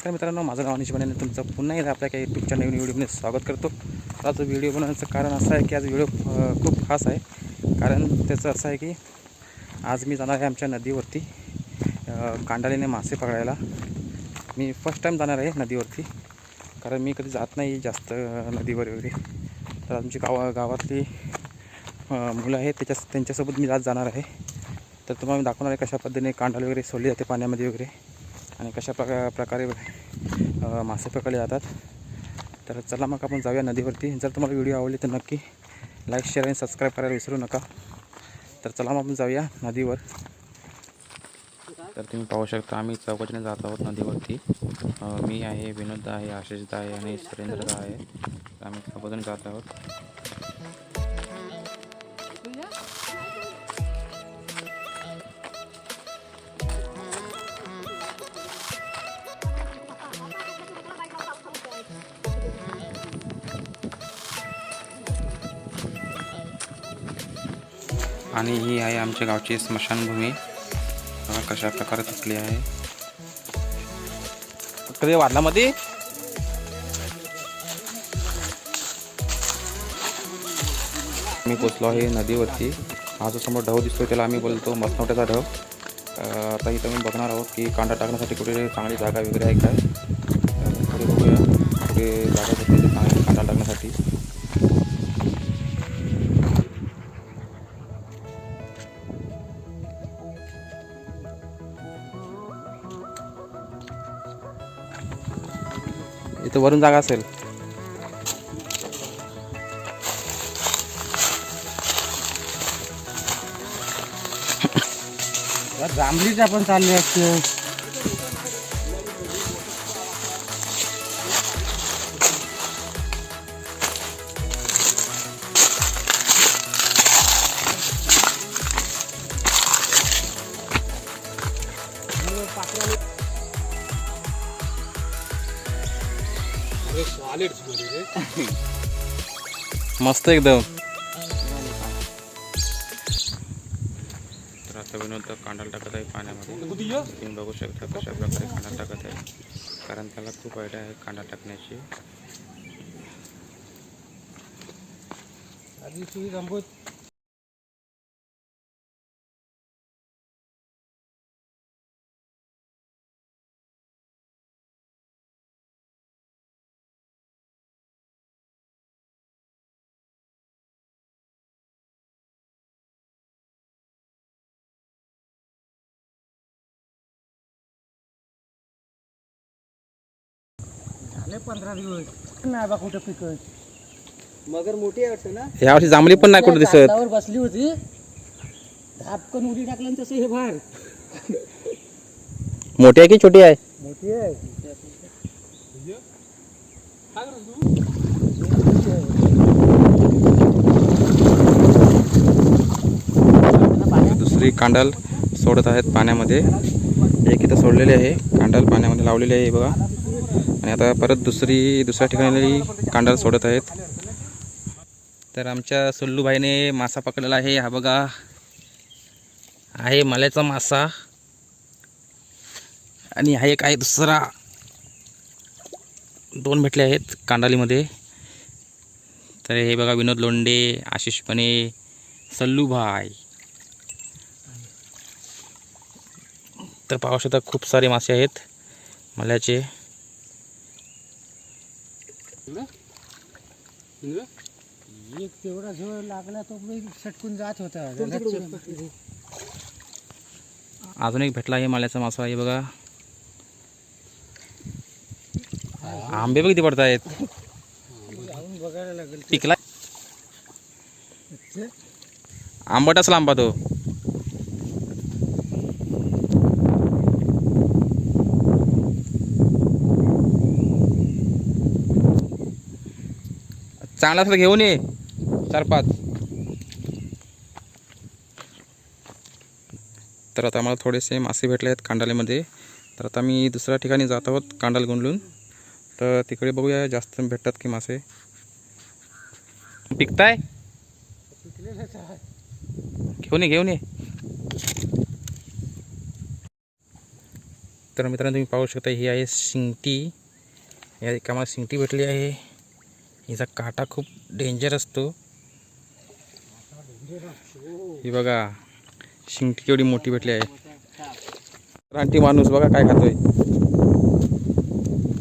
नमस्कार मित्रांनो माझं नाव अनिश बनाने. तुमचं पुन्हा एकदा आपल्या काही यूट्यूबच्या नवीन व्हिडिओमध्ये स्वागत करतो. तर आज व्हिडिओ बनवण्याचं कारण असं आहे की आज व्हिडिओ खूप खास आहे. कारण त्याचं असं आहे की आज मी जाणार आहे आमच्या नदीवरती कांडालीने मासे पकडायला. मी फर्स्ट टाईम जाणार आहे नदीवरती कारण मी कधी जात नाही जास्त नदीवर वगैरे. तर आमची गावा गावातली मुलं आहेत त्याच्या त्यांच्यासोबत मी आज जाणार आहे. तर तुम्हाला मी दाखवणार आहे कशा पद्धतीने कांडाली वगैरे सोडली जाते पाण्यामध्ये वगैरे. आणि कशा प्रका प्रकारे मासे पकडले जातात. तर चला मग आपण जाऊया नदीवरती. जर तुम्हाला व्हिडिओ आवडली तर नक्की लाईक शेअर आणि सबस्क्राईब करायला विसरू नका. तर चला मग आपण जाऊया नदीवर. तर तुम्ही पाहू शकता आम्ही चौकटीने जात आहोत नदीवरती. मी आहे विनोददा आहे आशिषदा आहे आणि सुरेंद्रदा आहे. आम्ही चौकटीने जात आहोत. आणि ही आहे आमच्या गावची स्मशानभूमी. बघा कशा प्रकारे तुटली आहे. कधी वादलामध्ये मी पोचलो आहे नदीवरती. हा जो समोर ढव दिसतोय त्याला आम्ही बोलतो मसनवट्याचा ढव. आता इथं मी बघणार आहोत की कांदा टाकण्यासाठी कुठे चांगली जागा वगैरे आहे काय पुढे बघूया. कुठे जागा वरून जागा असेल. जांभळीच आपण चालले असतो मस्त एकदम. तर आता विनोद कांडाला टाकत आहे पाण्यामध्ये. तुम्ही बघू शकता कशा प्रकारे कांदा टाकत आहे. कारण त्याला खूप आयडिया आहे कांदा टाकण्याची. पंधरा दिवस. नाही बा कुठं पिकत? मगर मोठी आहे वाटतं ना? यावर्षी जांभळी पण नाही कुठं दिसत. कागदावर बसली होती. धापकन उडी टाकलं तसं हे बाहेर. मोठी आहे की छोटी आहे? मोठी आहे. दुसरी कांडाल सोडत आहेत पाण्यामध्ये. एक इथं सोडलेली आहे. कांडाल पाण्यामध्ये लावलेली आहे बघा. आणि आता परत दुसरी दुसऱ्या ठिकाणी कांडाला सोडत आहेत. तर आमच्या सुल्लूभाईने मासा पकडलेला आहे. हा बघा. आहे मल्याचा मासा. आणि हा एक आहे दुसरा. दोन भेटले आहेत कांडालीमध्ये. तर हे बघा विनोद लोंडे आशिष पणे सल्लूभाई तर पावसात खूप सारे मासे आहेत मल्याचे. एक तेवढा जो लागला तो मी सटकून जात होता. अजून एक भेटला आहे माल्याचा मासा आहे बघा. आंबे बघ किती पडत आहेत जाऊन बघायला लागेल पिकला आंबट असला आंबा तो. चांगला असला घेऊन ये. चार पाच. तर आता मला थोडेसे मासे भेटले आहेत कांडालेमध्ये. तर आता मी दुसऱ्या ठिकाणी जात आहोत कांडाल गुंडलून. तर तिकडे बघूया जास्त भेटतात की मासे. पिकताय? घेऊन ये घेऊन ये. तर मित्रांनो तुम्ही पाहू शकता ही आहे शिंगटी. या एका मला शिंगटी भेटली आहे. हिचा काटा खूप डेंजर असतो. ही बघा शिंगटी केवढी मोठी भेटली आहे. रानटी माणूस बघा काय खातोय.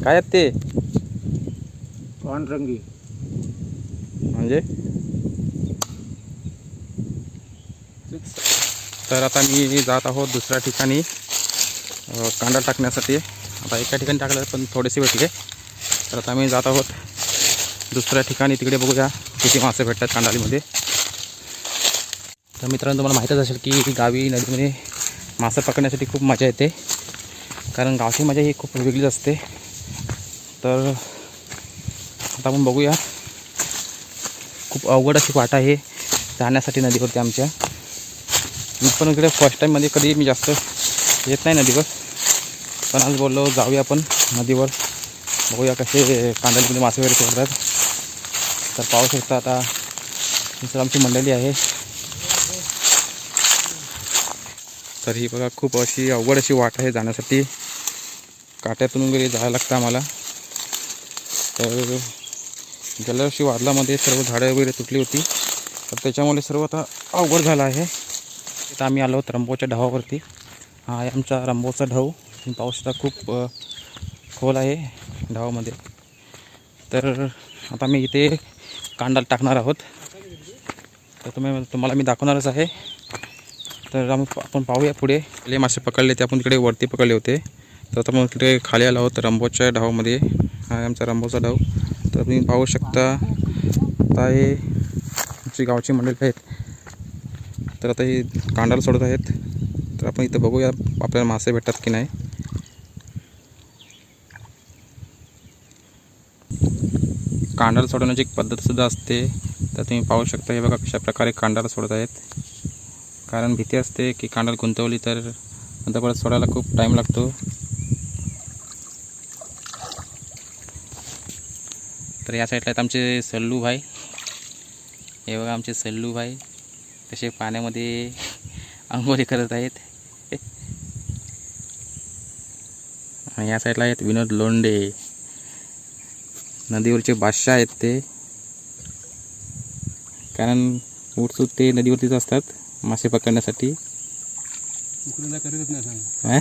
काय आहेत ते? पांढरंगी. म्हणजे? तर आता मी जात आहोत दुसऱ्या ठिकाणी कांदा टाकण्यासाठी. आता एका ठिकाणी टाकलं पण थोडेसे भेटले. तर आता मी जात आहोत दुसऱ्या ठिकाणी तिकडे बघूया किती मासे भेटतात कांडालीमध्ये. तर मित्रांनो तुम्हाला माहीतच असेल की गावी नदीमध्ये मासे पकडण्यासाठी खूप मजा येते. कारण गावची मजा ही खूप वेगळीच असते. तर आता आपण बघूया. खूप अवघड अशी वाट आहे जाण्यासाठी नदीवरती आमच्या. मी पण इकडे फर्स्ट टाईममध्ये कधी मी जास्त येत नाही नदीवर. पण आज बोललो जाऊया आपण नदीवर. बघूया कसे कांदालीमध्ये मासे वगैरे सोडतात तर पाहू शकता आता ही सर आमची मंडळी आहे. तर ही बघा खूप अशी अवघड अशी वाट आहे जाण्यासाठी. काट्यातून वगैरे जायला लागतं आम्हाला. तर जलवर्षी वादलामध्ये सर्व झाडं वगैरे तुटली होती तर त्याच्यामुळे सर्व आता अवघड झालं आहे. इथं आम्ही आलो रंबोच्या ढावावरती. हा आहे आमचा रंबोचा ढाव. पाऊस खूप खोल आहे ढावामध्ये. तर आता मी इथे कांडाल टाकणार आहोत. तर तुम्ही तुम्हाला मी दाखवणारच आहे. तर आपण पाहूया पुढे. पहिले मासे पकडले ते आपण तिकडे वरती पकडले होते. तर आता मग तिकडे खाली आलो आहोत रंबोच्या ढावामध्ये हा आमचा रंबोचा ढाव तर तुम्ही पाहू शकता आता हे आमची गावची मंडळी आहेत. तर आता हे कांडाला सोडत आहेत. तर आपण इथं बघूया आपल्याला मासे भेटतात की नाही. कांडाला सोडवण्याची एक पद्धतसुद्धा असते. तर तुम्ही पाहू शकता हे बघा कशा प्रकारे कांडाला सोडत आहेत. कारण भीती असते की कांडाला गुंतवली तर नंतर परत सोडायला खूप टाईम लागतो. तर या साईडला आहेत आमचे सल्लू भाई. हे बघा आमचे सल्लू भाई. तसे पाण्यामध्ये आंघोळी करत आहेत. आणि या साईडला आहेत विनोद लोंडे नदीवरचे बादशाह आहेत ते. कारण उठसूट ते नदीवरतीच असतात मासे पकडण्यासाठी. हा?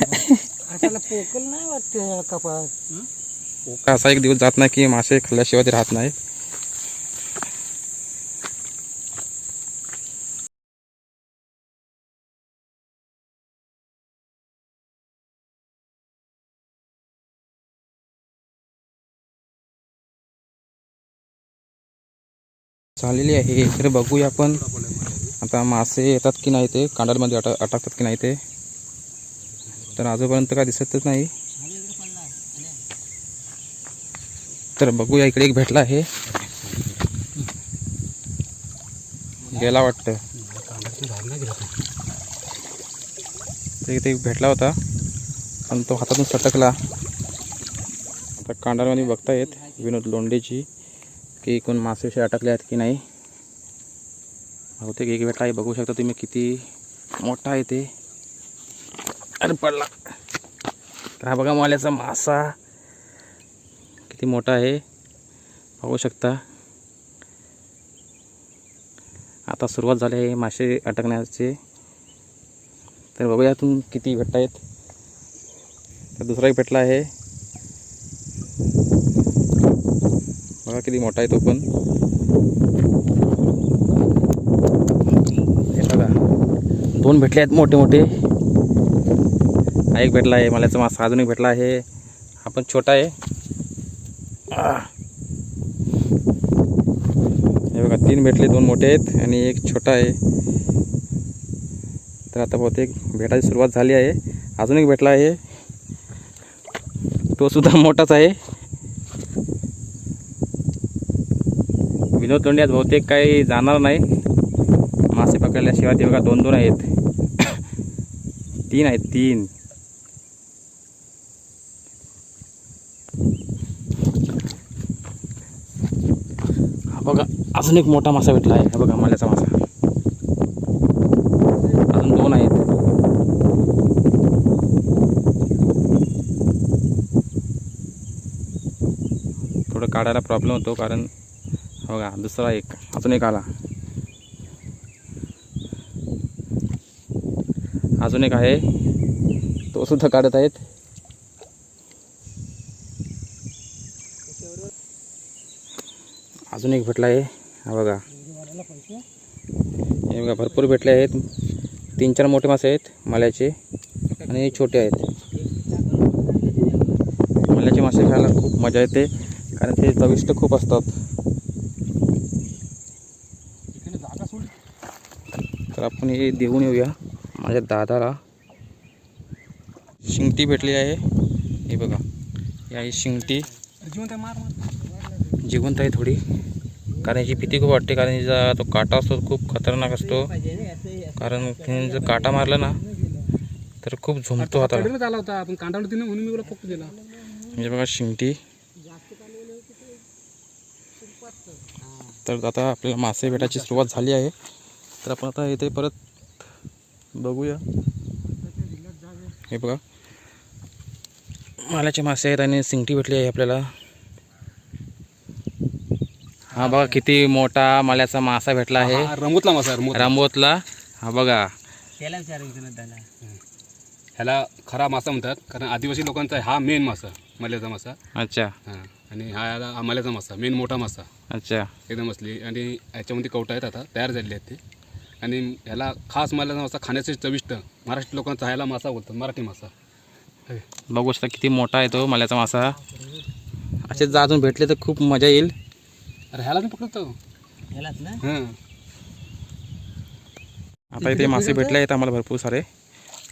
पोकल नाही वाटते कपास. असा एक दिवस जात नाही की मासे खाल्ल्याशिवाय ते राहत नाही. झालेली आहे. तर बघूया आपण. आता मासे येतात की नाही ते? कांडालमध्ये अट अटकतात की नाही ते? तर आजूपर्यंत काय दिसतच नाही. तर बघूया इकडे एक भेटला आहे. गेला वाटतं. तर इथे एक भेटला होता. पण तो हातातून सटकला. आता कांडालमध्ये बघता येत विनोद लोंडेची की कोण मासे अटकले आहेत की नाही? बहुतेक एक भेटला आहे बघू शकता तुम्ही किती मोठा आहे ते. अरे पडला. हा बघा माल्याचा मासा. किती मोठा आहे. पाहू शकता. आता सुरुवात झाली आहे मासे अटकण्याचे. तर बघूया यातून किती भेटत आहेत. तर दुसरा एक भेटला आहे. बघा किती मोठा आहे तो पण. हे बघा दोन भेटले आहेत मोठे मोठे. हा एक भेटला आहे मलाचा मासा अजून एक भेटला आहे. हा पण छोटा आहे. हे बघा तीन भेटले दोन मोठे आहेत आणि एक छोटा आहे. तर आता बहुतेक भेटायची सुरुवात झाली आहे. अजून एक भेटला आहे. तो सुद्धा मोठाच आहे. विनोद तोंड्यात बहुतेक काही जाणार नाही. मासे पकडल्याशिवाय ते बघा दोन दोन आहेत. तीन आहेत तीन. बघा अजून एक मोठा मासा भेटला आहे. हा बघा माल्याचा मासा. अजून दोन आहेत. थोडं काढायला प्रॉब्लेम होतो कारण बघा दुसरा एक. अजून एक आला. अजून एक आहे. तो सुद्धा काढत आहेत. अजून एक भेटला आहे. हा बघा. हे बघा भरपूर भेटले आहेत. तीन चार मोठे मासे आहेत माल्याचे. आणि छोटे आहेत. माल्याचे मासे खायला खूप मजा येते कारण ते चविष्ट खूप असतात जागा सोड तर आपण हे देऊन येऊया माझ्या दादाला. शिंगटी भेटली आहे. हे बघा ही आहे शिंगटी. जिवंत आहे, थोडी. कारण याची भीती खूप वाटते कारण याचा तो काटा असतो खूप खतरनाक असतो. कारण त्याने जर काटा मारला ना तर खूप झुमतो दिला. म्हणजे बघा शिंगटी. तर आता आपल्याला मासे भेटायची सुरुवात झाली आहे. तर आपण आता इथे परत बघूया. हे बघा. मालाचे मासे आहेत आणि शिंगटी भेटली आहे आपल्याला. हा बघा किती मोठा माल्याचा मासा भेटला आहे. रमूतला मासा आहे, रमूत रामबोतला हा बघा. ह्याला खरा मासा म्हणतात कारण आदिवासी लोकांचा आहे हा मेन मासा मल्याचा मासा. अच्छा. हा आणि हा याला आमाल्याचा मासा मेन मोठा मासा. अच्छा. एकदम असली आणि याच्यामध्ये कवटा आहेत आता तयार झालेले आहेत ते. आणि ह्याला खास माल्याचा मासा खाण्याचे चविष्ट महाराष्ट्र लोकांचा ह्याला मासा बोलतात मराठी मासा. बघू शकता किती मोठा आहे तो माल्याचा मासा. असे जर अजून भेटले तर खूप मजा येईल. अरे ह्याला मी पकडतो हां. आता इथे मासे भेटले आहेत आम्हाला भरपूर सारे.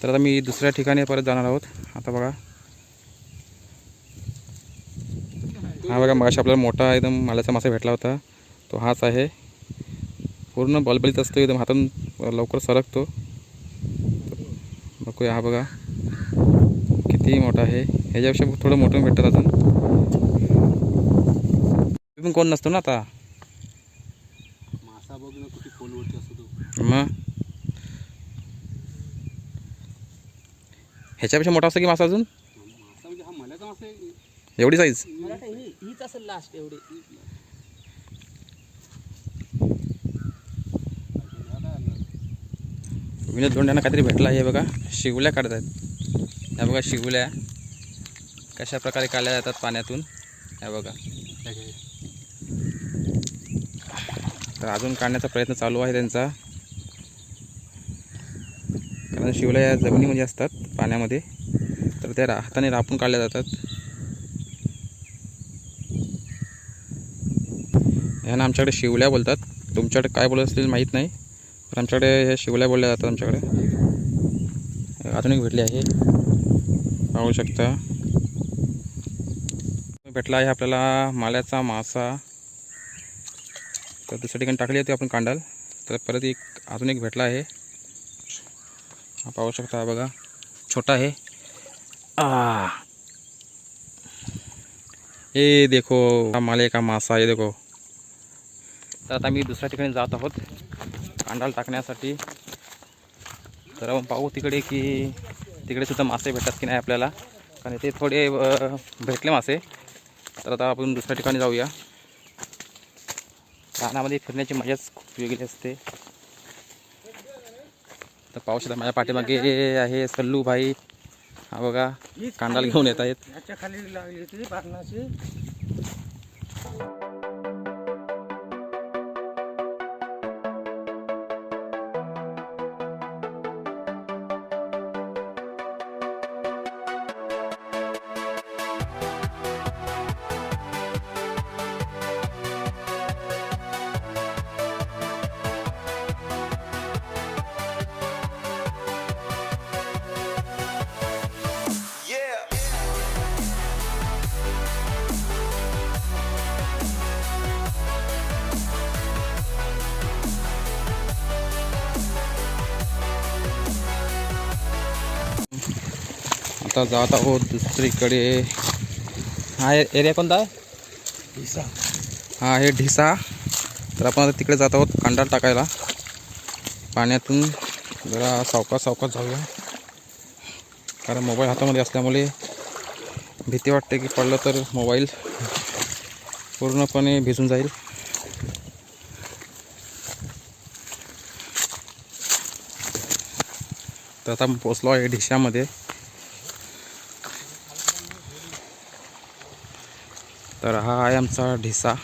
तर आता मी दुसऱ्या ठिकाणी परत जाणार आहोत. आता बघा. हा बघा मगाशी आपल्याला मोठा एकदम माल्याचा मासा भेटला होता. तो हाच आहे. पूर्ण बलबलीत असतो एकदम हातून लवकर सरकतो. बघूया हा बघा. किती मोठा आहे. ह्याच्यापेक्षा थोडं मोठं भेटतात अजून. ते पण कोण नसतो ना आता? मासा बघ ना कुठे खोलवरती असतो तो. मग? ह्याच्यापेक्षा मोठा असतो की मासा अजून? मासा म्हणजे हा एवढी साईज ही लास्ट एवढी. विनोद धोंड्यांना काहीतरी भेटला आहे बघा. शिवल्या काढत आहेत ह्या बघा शिवल्या कशा प्रकारे काढल्या जातात पाण्यातून? ह्या बघा. तर अजून काढण्याचा प्रयत्न चालू आहे त्यांचा. कारण शिवल्या या जमिनीमध्ये असतात पाण्यामध्ये. तर त्या हाताने रापून काढल्या जातात. ह्यांना आमच्याकडे शिवल्या बोलतात. तुमच्याकडे काय बोलत असतील माहीत नाही. तर आमच्याकडे हे शिवल्या बोलल्या जातात आमच्याकडे. अजून एक भेटली आहे. पाहू शकता. भेटला आहे आपल्याला माल्याचा मासा. तर दुसऱ्या ठिकाणी टाकली होती आपण कांडाल. तर परत एक अजून एक भेटला आहे. हा पाहू शकता बघा. छोटा आहे. आ. देखो हा माले का मासा आहे देखो. तर आता मी दुसऱ्या ठिकाणी जात आहोत. कांडाल टाकण्यासाठी. तर आपण पाहू तिकडे की तिकडे सुद्धा मासे भेटतात की नाही आपल्याला. कारण इथे थोडे भेटले मासे. तर आता आपण दुसऱ्या ठिकाणी जाऊया. रानामध्ये फिरण्याची मजाच खूप वेगळी असते. तर पाहू शकता माझ्या पाठीमागे आहे सल्लू भाई. हा बघा कांडाल घेऊन येत आहेत. आता जात आहोत दुसरीकडे. हा एरिया कोणता? आहे हा आहे ढिसा. तर आपण आता तिकडे जात आहोत कांडाल टाकायला. पाण्यातून जरा सावकाश सावकाश जाऊया. कारण मोबाईल हातामध्ये असल्यामुळे भीती वाटते की पडलं तर मोबाईल पूर्णपणे भिजून जाईल. तर आता पोचलो आहे ढिशामध्ये तर हा आहे आमचा ढिसा.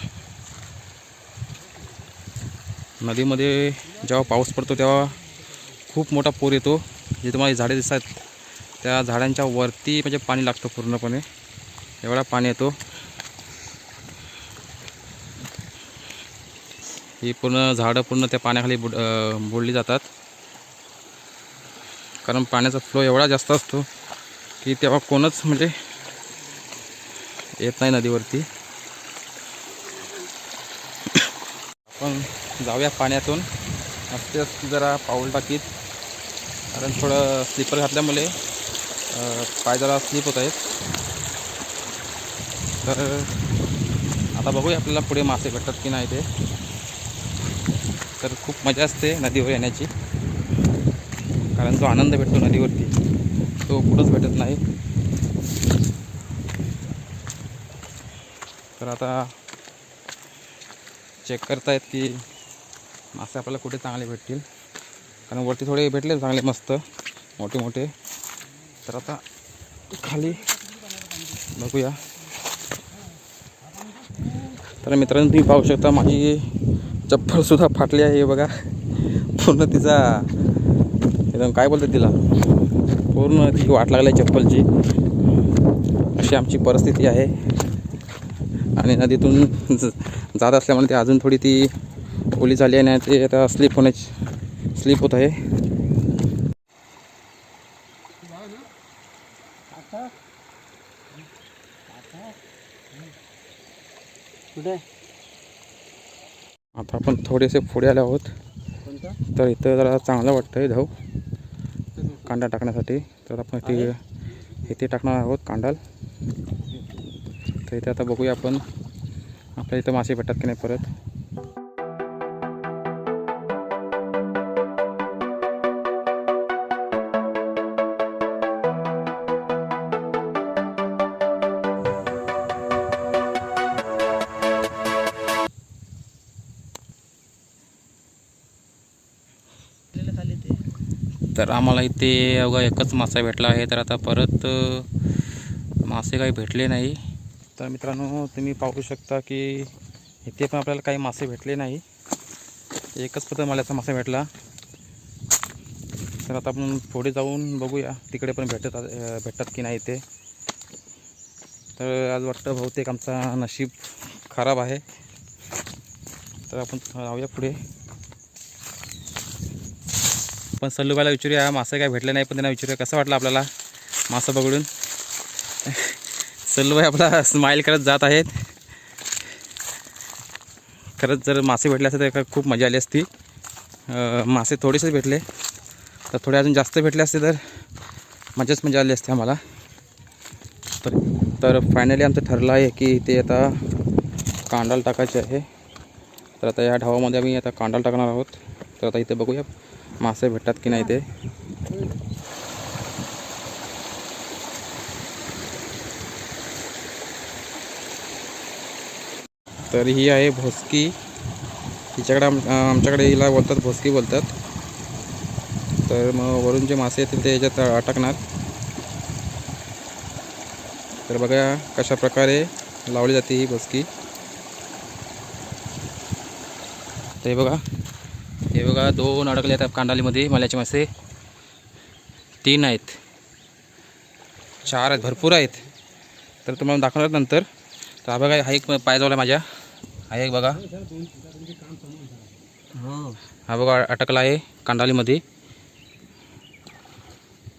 नदीमध्ये जेव्हा पाऊस पडतो तेव्हा खूप मोठा पूर येतो. जे तुम्हाला झाडे दिसत त्या झाडांच्या वरती म्हणजे पाणी लागतं पूर्णपणे. एवढा पाणी येतो. ही पूर्ण झाडं पूर्ण त्या पाण्याखाली बुड बुडली जातात. कारण पाण्याचा फ्लो एवढा जास्त असतो की तेव्हा कोणच म्हणजे येत नाही नदीवरती. आपण जाऊया पाण्यातून. असते जरा पाऊल टाकीत. कारण थोडं स्लीपर घातल्यामुळे पाय जरा स्लीप होत आहेत. तर आता बघूया आपल्याला पुढे मासे भेटतात की नाही ते. तर खूप मजा असते नदीवर येण्याची. कारण जो आनंद भेटतो नदीवरती. तो कुठंच भेटत नाही. तर आता चेक करतायत की मासे आपल्याला कुठे चांगले भेटतील. कारण वरती थोडे भेटले चांगले मस्त मोठे मोठे. तर आता खाली बघूया. तर मित्रांनो तुम्ही पाहू शकता माझी चप्पलसुद्धा फाटली आहे हे बघा. पूर्ण तिचा एकदम काय बोलतात तिला? पूर्ण ती वाट लागली आहे चप्पलची. अशी आमची परिस्थिती आहे. आणि नदीतून जात असल्यामुळे ती अजून थोडी ती ओली झाली आहे आणि ते आता स्लिप होण्याची स्लिप होत आहे. आता आपण थोडेसे पुढे आले आहोत. तर इथं जरा चांगलं वाटतं आहे धाव कांदा टाकण्यासाठी. तर आपण इथे इथे टाकणार आहोत कांडाल तर इथे आता बघूया आपण. आपल्या इथं मासे भेटतात की नाही परत? ते तर आम्हाला इथे अवघा एकच मासा भेटला आहे. तर आता परत मासे काही भेटले नाही. तर मित्रांनो तुम्ही पाहू शकता की इथे पण आपल्याला काही मासे भेटले नाही. एकच पत्र माल्याचा मासा भेटला. तर आता आपण पुढे जाऊन बघूया तिकडे पण भेटत भेटतात की नाही ते तर आज वाटतं बहुतेक आमचा नशीब खराब आहे. तर आपण जाऊया पुढे. पण सल्लूबाईला विचारूया मासे काय भेटले नाही पण त्यांना विचारूया कसं वाटलं आपल्याला मासा बघडून सल्लूबाई आपला स्माईल करत जात आहेत. खरंच जर मासे भेटले असते तर खूप मजा आली असती. मासे थोडेसेच भेटले. तर थोडे अजून जास्त भेटले असते तर मजाच मजा आली असते आम्हाला. तर तर फायनली आमचं ठरलं आहे की ते आता कांडाल टाकायचे आहे. तर आता या ढावामध्ये आम्ही आता कांडाला टाकणार आहोत. तर आता इथे बघूया मासे भेटतात की नाही ते. तर ही आहे भोसकी. हिच्याकडे आम आमच्याकडे हिला बोलतात भोसकी बोलतात. तर मग वरून जे मासे येतील ते याच्यात अटकणार. तर बघा कशा प्रकारे लावली जाते ही भोसकी. तर हे बघा. हे बघा दोन अडकले आहेत कांडालीमध्ये मल्याचे मासे. तीन आहेत. चार आहेत भरपूर आहेत. तर तुम्हाला दाखवणार नंतर. तर हा बघा हा एक पाय जावला माझ्या. हा एक बघा हो. हा बघा अटकला आहे कांडालीमध्ये.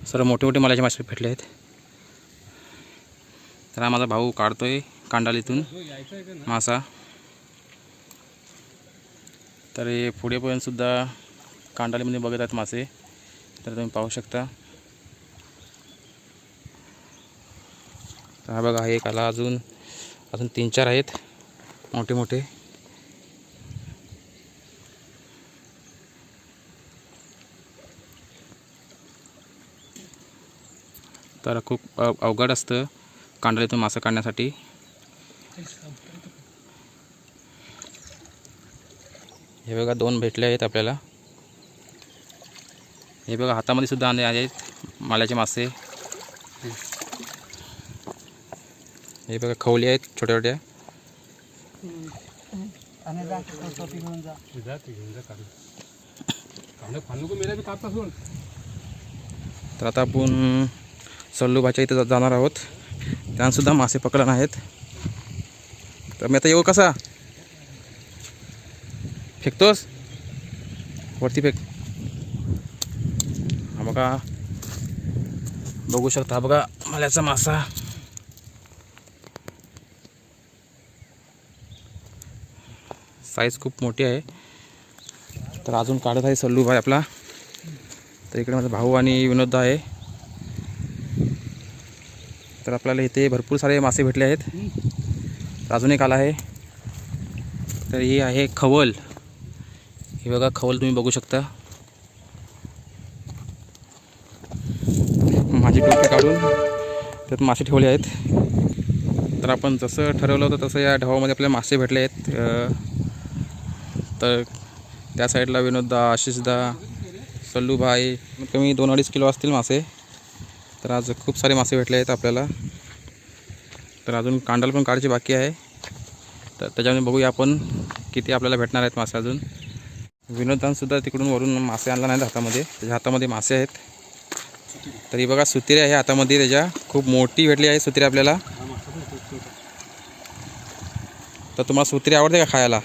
सर्व मोठे मोठे मल्याचे मासे भेटले आहेत. तर हा माझा भाऊ काढतोय कांडालीतून मासा. तर हे पुढे पण सुद्धा कांडालीमध्ये बघत आहेत मासे. तर तुम्ही पाहू शकता. तर हा बघा हा एक आला अजून अजून तीन चार आहेत. मोठे मोठे तर खूप अव- अवघड असतं कांडालीतून मासा काढण्यासाठी. हे बघा दोन भेटले आहेत आपल्याला. हे बघा हातामध्ये सुद्धा आले आहेत माल्याचे मासे. हे बघा खवले आहेत छोट्या छोट्या घेऊन जा घेऊन जा काढून को बी कापता सोड तर आता आपण सल्लूबाच्या इथं जाणार आहोत. त्यांसुद्धा मासे पकडणार आहेत. तर मी आता येऊ कसा? फेकतोस? वरती फेक. हा बघा. बघू शकता बघा मल्याचा मासा. साईज खूप मोठी आहे. तर अजून काढत आहे सल्लू भाई आपला. तर इकडे माझा भाऊ आणि विनोद आहे. तर आपल्याला इथे भरपूर सारे मासे भेटले आहेत. अजून एक आला आहे. तर ही आहे खवल. ही बघा खवल तुम्ही बघू शकता. माझी टोपी काढून त्यात मासे ठेवले आहेत. तर आपण जसं ठरवलं होतं तसं या ढवामध्ये आपल्याला मासे भेटले आहेत. तर त्या साईडला विनोददा आशिषदा सल्लूभाई कमी दोन अडीच किलो असतील मासे. तर आज खूप सारे मासे भेटले आहेत आपल्याला. तर अजून कांडाल पण काढायची बाकी आहे. तर त्याच्यामध्ये बघूया आपण किती आपल्याला भेटणार आहेत मासे अजून. विनोदांसुद्धा तिकडून वरून मासे आणला नाहीत हातामध्ये. त्याच्या हातामध्ये मासे आहेत. तरी बघा सुतिरे आहे हातामध्ये त्याच्या. खूप मोठी भेटली आहे सुतिरे आपल्याला. तर तुम्हाला सुतिरे आवडते का खायला?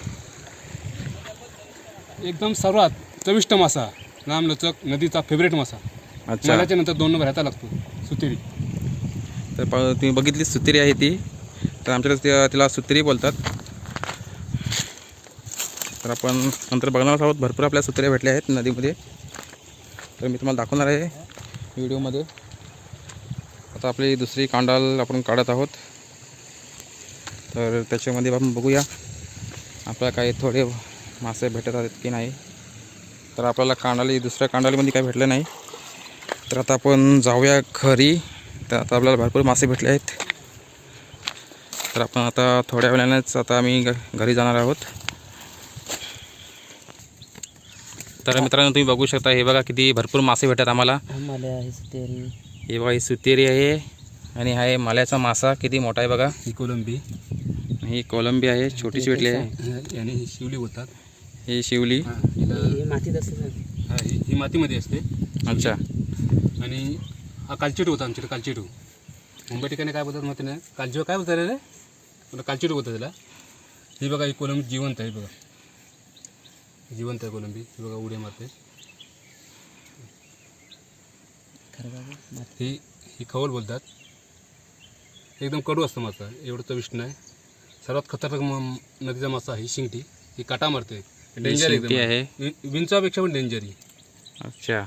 एकदम सर्वात चविष्ट मासा. लांबलचक नदीचा फेवरेट मासा. अच्छा. नंतर दोन नंबर ह्याचा लागतो सुतेरी. तर प तुम्ही बघितली सुतिरी आहे ती. तर आमच्याकडे तिला सुतिरी बोलतात. तर आपण नंतर बघणार आहोत. भरपूर आपल्या सुतिऱ्या भेटल्या आहेत नदीमध्ये. तर मी तुम्हाला दाखवणार आहे व्हिडिओमध्ये. आता आपली दुसरी कांडाल आपण काढत आहोत. तर त्याच्यामध्ये आपण बघूया. आपल्याला काही थोडे मासे भेटत आहेत की नाही? तर आपल्याला कांडाली दुसऱ्या कांडालीमध्ये काही भेटलं नाही. तर आता आपण जाऊया घरी तर आता आपल्याला भरपूर मासे भेटले आहेत. तर आपण आता थोड्या वेळानेच आता आम्ही घ- घरी जाणार आहोत. तर मित्रांनो तुम्ही बघू शकता हे बघा किती भरपूर मासे भेटतात आम्हाला. हे बघा ही सुतेरी आहे आणि हा आहे माल्याचा मासा. किती मोठा आहे बघा. ही कोलंबी. ही कोलंबी आहे छोटीशी भेटली आहे. याने ही शिवली बोलतात. ही शिवली. हा, हिला हे मातीत असते हा, ही ही मातीमध्ये असते. अच्छा. आणि हा कालचिटू होता आमच्याकडे कालचिटू मुंबई ठिकाणी काय बोलतात माहिती नाही. कालचिटू काय बोलतात रे? मला कालचिटू होतं त्याला. ही बघा ही कोलंबी जिवंत आहे बघा. जिवंत आहे कोलंबी. ही बघा उड्या मारते. खरं बाबा माती. ही ही खवल बोलतात. एकदम कडू असतं मासा एवढं चविष्ट नाही. सर्वात खतरनाक म- नदीचा मासा ही शिंगटी. ही काटा मारते. डेंजर आहे. वि- विंचवापेक्षा पण डेंजर ही अच्छा.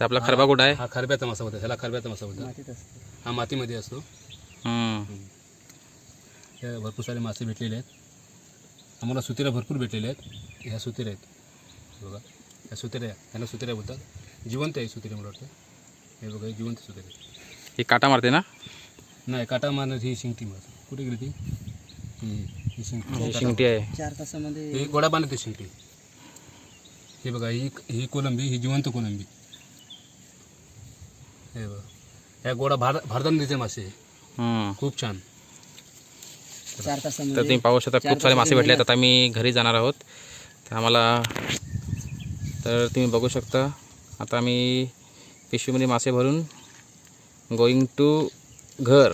तर आपला खरबा कुठं आहे? हा खरब्याचा मासा बोलतात ह्याला खरब्याचा मासा असते. हा मातीमध्ये असतो. हम्म. भरपूर सारे मासे भेटलेले आहेत. आम्हाला सुतिऱ्या भरपूर भेटलेल्या आहेत. ह्या सुतिऱ्या आहेत. बघा. ह्या सुतिऱ्या ह्याला सुतिऱ्या बोलतात. जिवंत आहे सुतिऱ्या मला वाटतं. हे बघा हे जिवंत सुतिऱ्या ही काटा मारते ना? नाही काटा मारणार ही शिंगटी मार कुठे गेली ती? ही ही शिंगटी ही शिंगटी आहे. चार तासामध्ये ही गोडा बांधते शिंगटी. हे बघा ही ही कोलंबी ही जिवंत कोलंबी. हे बघा. ह्या गोडा भार भारतात नदीचे मासे. हम्म. खूप छान. चार तर तासामध्ये तुम्ही पाहू शकता खूप सारे मासे भेटले. आहेत आता मी घरी जाणार आहोत. तर आम्हाला तर तुम्ही बघू शकता. आता आम्ही पिशवीमध्ये मासे भरून गोईंग टू घर.